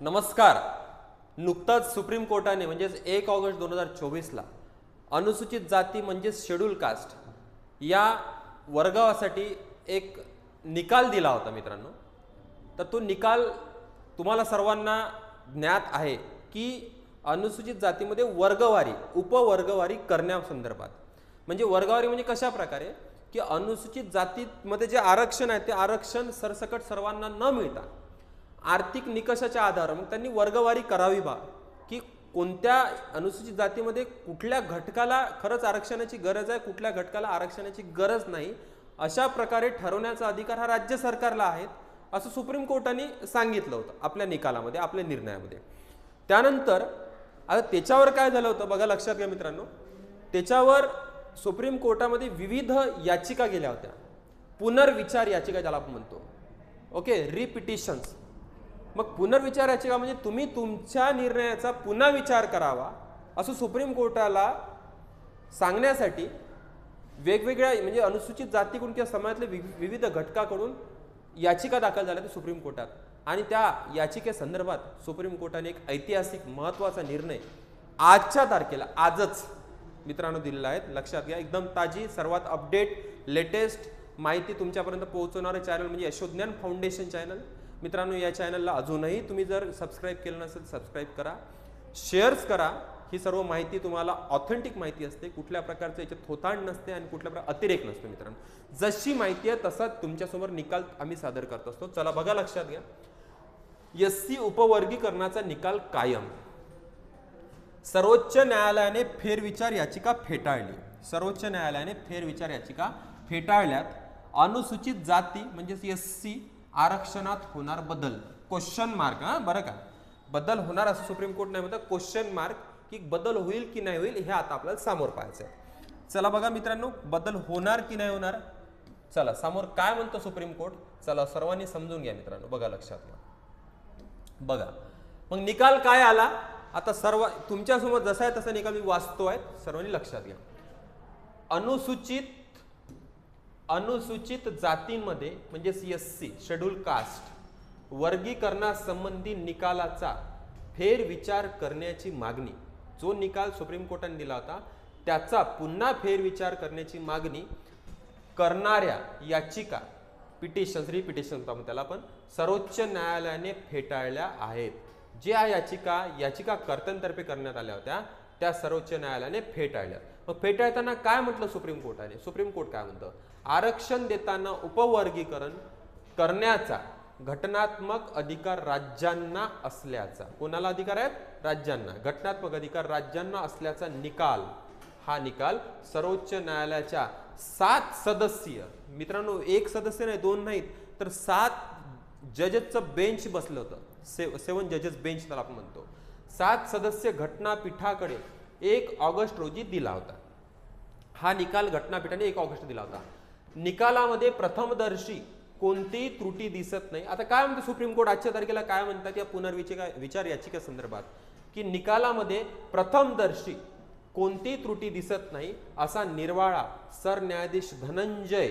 नमस्कार. नुकताच सुप्रीम कोर्टाने म्हणजेच एक ऑगस्ट दोन हजार चोवीसला अनुसूचित जाती म्हणजेच शेड्यूल कास्ट या वर्गासाठी एक निकाल दिला होता मित्रांनो. तर तो निकाल तुम्हाला सर्वांना ज्ञात आहे की अनुसूचित जातीमध्ये वर्गवारी उपवर्गवारी करण्यासंदर्भात. म्हणजे वर्गवारी म्हणजे कशा प्रकारे? की अनुसूचित जातीमध्ये जे आरक्षण आहे ते आरक्षण सरसकट सर्वांना न मिळता आर्थिक निकषाच्या आधारावर. मग त्यांनी वर्गवारी करावी बा. की कोणत्या अनुसूचित जातीमध्ये कुठल्या घटकाला खरंच आरक्षणाची गरज आहे कुठल्या घटकाला आरक्षणाची गरज नाही अशा प्रकारे ठरवण्याचा अधिकार हा राज्य सरकारला आहे असं सुप्रीम कोर्टाने सांगितलं होतं आपल्या निकालामध्ये आपल्या निर्णयामध्ये. त्यानंतर आता त्याच्यावर काय झालं होतं बघा लक्षात घ्या मित्रांनो. त्याच्यावर सुप्रीम कोर्टामध्ये विविध याचिका गेल्या होत्या. पुनर्विचार याचिका ज्याला आपण म्हणतो. ओके? रिपिटिशन्स. मग पुनर्विचार याचिका म्हणजे तुम्ही तुमच्या निर्णयाचा पुन्हा विचार करावा असं सुप्रीम कोर्टाला सांगण्यासाठी वेगवेगळ्या म्हणजे अनुसूचित जातीकडून किंवा समाजातल्या वि- विविध घटकाकडून याचिका दाखल झाल्या त्या सुप्रीम कोर्टात. आणि त्या याचिकेसंदर्भात सुप्रीम कोर्टाने एक ऐतिहासिक महत्त्वाचा निर्णय आजच्या तारखेला आजच मित्रांनो दिलेला आहे. लक्षात घ्या एकदम ताजी सर्वात अपडेट लेटेस्ट माहिती तुमच्यापर्यंत पोहोचवणारं चॅनल म्हणजे यशोज्ञान फाउंडेशन चॅनल मित्रांनो या चॅनलला अजूनही तुम्ही जर सबस्क्राईब केलं नसेल सबस्क्राईब करा. शेअर्स करा. ही सर्व माहिती तुम्हाला ऑथेंटिक माहिती असते. कुठल्या प्रकारचं याच्यात थोतांड नसते आणि कुठल्या प्रकार अतिरेक नसतो मित्रांनो. जशी माहिती आहे तसा तुमच्यासमोर निकाल आम्ही सादर करत असतो. चला बघा लक्षात घ्या. एस सी उपवर्गीकरणाचा निकाल कायम. सर्वोच्च न्यायालयाने फेरविचार याचिका फेटाळली. सर्वोच्च न्यायालयाने फेरविचार याचिका फेटाळल्यात. अनुसूचित जाती म्हणजेच एस सी आरक्षणात होणार बदल? क्वेश्चन मार्क हां? बरं का? बदल होणार असं सुप्रीम कोर्ट नाही म्हणतात क्वेश्चन मार्क की बदल होईल की नाही होईल हे आता आपल्याला समोर पाहायचं आहे चला बघा मित्रांनो बदल होणार की नाही होणार? चला समोर काय म्हणतो सुप्रीम कोर्ट चला सर्वांनी समजून घ्या मित्रांनो. बघा लक्षात घ्या. बघा. मग निकाल काय आला? आता सर्व तुमच्यासमोर जसा आहे तसा निकाल मी वाचतो आहे सर्वांनी लक्षात घ्या. अनुसूचित अनुसूचित जातींमध्ये म्हणजेच एस सी शेड्यूल कास्ट वर्गीकरणासंबंधी निकालाचा फेरविचार करण्याची मागणी. जो निकाल सुप्रीम कोर्टाने दिला होता त्याचा पुन्हा फेरविचार करण्याची मागणी करणाऱ्या याचिका पिटिशन्स रिपिटिशन्स आपण त्याला पण सर्वोच्च न्यायालयाने फेटाळल्या आहेत. ज्या याचिका याचिकाकर्त्यांतर्फे करण्यात आल्या होत्या त्या सर्वोच्च न्यायालयाने फेटाळल्या. मग फेटाळताना काय म्हटलं सुप्रीम कोर्टाने? सुप्रीम कोर्ट काय म्हणतं? आरक्षण देताना उपवर्गीकरण करण्याचा घटनात्मक अधिकार राज्यांना असल्याचा. कोणाला अधिकार आहेत? राज्यांना. घटनात्मक अधिकार राज्यांना असल्याचा निकाल. हा निकाल सर्वोच्च न्यायालयाच्या सात सदस्यीय मित्रांनो एक सदस्य नाही दोन नाहीत तर सात जजेसचं बेंच बसलं होतं. से सेवन जजेस बेंच त्याला आपण म्हणतो. सात सदस्य घटनापीठाकडे एक ऑगस्ट रोजी दिला होता. हा निकाल घटनापीठाने एक ऑगस्ट दिला होता. निकालामध्ये प्रथमदर्शी कोणतीही त्रुटी दिसत नाही. आता काय म्हणते सुप्रीम कोर्ट? आजच्या तारखेला काय म्हणतात या पुनर्विचार विचार याचिका संदर्भात? की निकालामध्ये प्रथमदर्शी कोणतीही त्रुटी दिसत नाही असा निर्वाळा सरन्यायाधीश धनंजय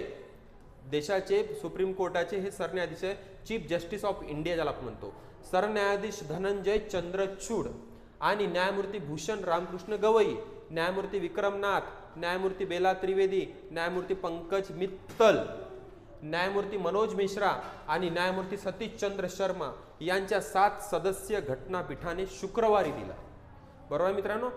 देशाचे सुप्रीम कोर्टाचे हे सरन्यायाधीश आहे चीफ जस्टिस ऑफ इंडिया ज्याला आपण म्हणतो. सरन्यायाधीश धनंजय चंद्रचूड आणि न्यायमूर्ती भूषण रामकृष्ण गवई न्यायमूर्ती विक्रमनाथ न्यायमूर्ती बेला त्रिवेदी न्यायमूर्ती पंकज मित्तल न्यायमूर्ती मनोज मिश्रा आणि न्यायमूर्ती सतीशचंद्र शर्मा यांच्या सात सदस्य घटनापीठाने शुक्रवारी दिला. बरोबर मित्रांनो?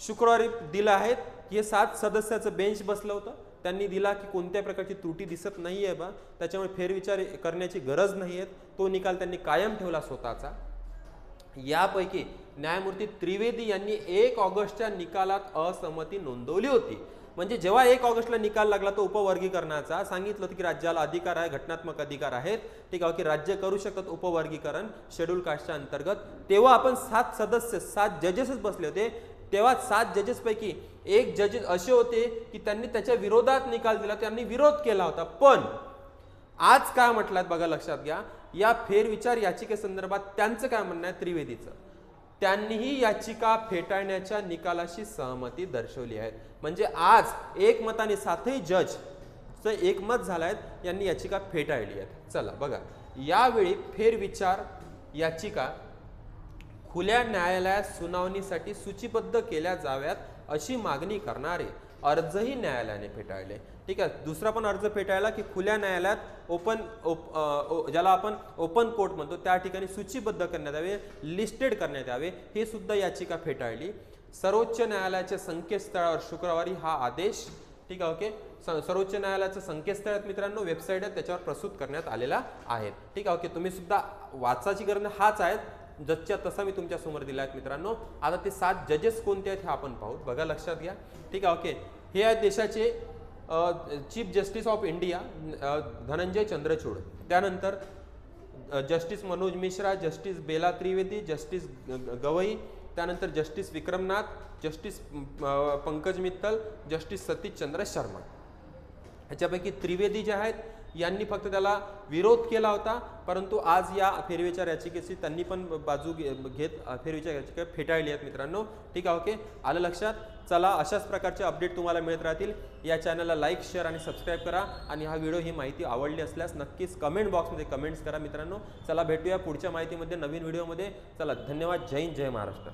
शुक्रवारी दिलं आहेत की हे सात सदस्याचं बेंच बसलं होतं. त्यांनी दिला की कोणत्या प्रकारची त्रुटी दिसत नाही आहे बा. त्याच्यामुळे फेरविचार करण्याची गरज नाही आहे तो निकाल त्यांनी कायम ठेवला स्वतःचा. यापैकी न्यायमूर्ती त्रिवेदी यांनी एक ऑगस्टच्या निकालात असहमती नोंदवली होती. म्हणजे जेव्हा एक ऑगस्टला निकाल लागला तो उपवर्गीकरणाचा सांगितलं होतं की राज्याला अधिकार आहे घटनात्मक अधिकार आहेत. ठीक आहे की राज्य करू शकतात उपवर्गीकरण शेड्यूल कास्टच्या अंतर्गत. तेव्हा आपण सात सदस्य सात जजेसच बसले होते. तेव्हा सात जजेसपैकी एक जजेस असे होते की त्यांनी त्याच्या विरोधात निकाल दिला त्यांनी विरोध केला होता. पण आज काय म्हटलं बघा लक्षात घ्या. या फेरविचार याचिकेसंदर्भात त्यांचं काय म्हणणं आहे? त्रिवेदीचं. त्यांनीही याचिका फेटाळण्याच्या निकालाशी सहमती दर्शवली आहे. म्हणजे आज एकमताने सातही जज एकमत झालं आहेत यांनी याचिका फेटाळली आहेत चला बघा. यावेळी फेरविचार याचिका खुल्या न्यायालयात सुनावणीसाठी सूचीबद्ध केल्या जाव्यात अशी मागणी करणारे अर्जही न्यायालयाने फेटाळले. ठीक आहे दुसरा पण अर्ज फेटाळला की खुल्या न्यायालयात ओपन ओप ओ- ज्याला आपण ओपन कोर्ट म्हणतो त्या ठिकाणी सूचीबद्ध करण्यात यावे लिस्टेड करण्यात यावे हे सुद्धा याचिका फेटाळली. सर्वोच्च न्यायालयाच्या संकेतस्थळावर शुक्रवारी हा आदेश ठीक आहे ओके सर्वोच्च न्यायालयाचं संकेतस्थळ मित्रांनो वेबसाईट आहे त्याच्यावर प्रस्तुत करण्यात आलेला आहे. ठीक आहे ओके तुम्ही सुद्धा वाचायची गरज हाच आहेत जजच्या तसा मी तुमच्यासमोर दिला आहेत मित्रांनो. आता ते सात जजेस कोणते आहेत हे आपण पाहू. बघा लक्षात घ्या. ठीक आहे ओके हे आहेत देशाचे chief justice of India Dhananjay Chandrachud. त्यानंतर justice Manoj Mishra justice Bela Trivedi justice Gavai त्यानंतर justice Vikramnath justice Pankaj Mittal justice Satish Chandra Sharma. ह्याच्यापैकी Trivedi जे आहेत यांनी फक्त त्याला विरोध केला होता परंतु आज या फेरवेच्या याचिकेची त्यांनी पण बाजू घे- घेत फेरवेच्या याचिका फेटाळली आहेत मित्रांनो. ठीक आहे ओके. आलं लक्षात? चला अशाच प्रकारचे अपडेट तुम्हाला मिळत राहतील. या चॅनलला लाईक शेअर आणि सबस्क्राईब करा. आणि हा व्हिडिओ ही माहिती आवडली असल्यास नक्कीच कमेंट बॉक्समध्ये कमेंट्स करा मित्रांनो. चला भेटूया पुढच्या माहितीमध्ये नवीन व्हिडिओमध्ये. चला धन्यवाद. जय हिंद जय महाराष्ट्र.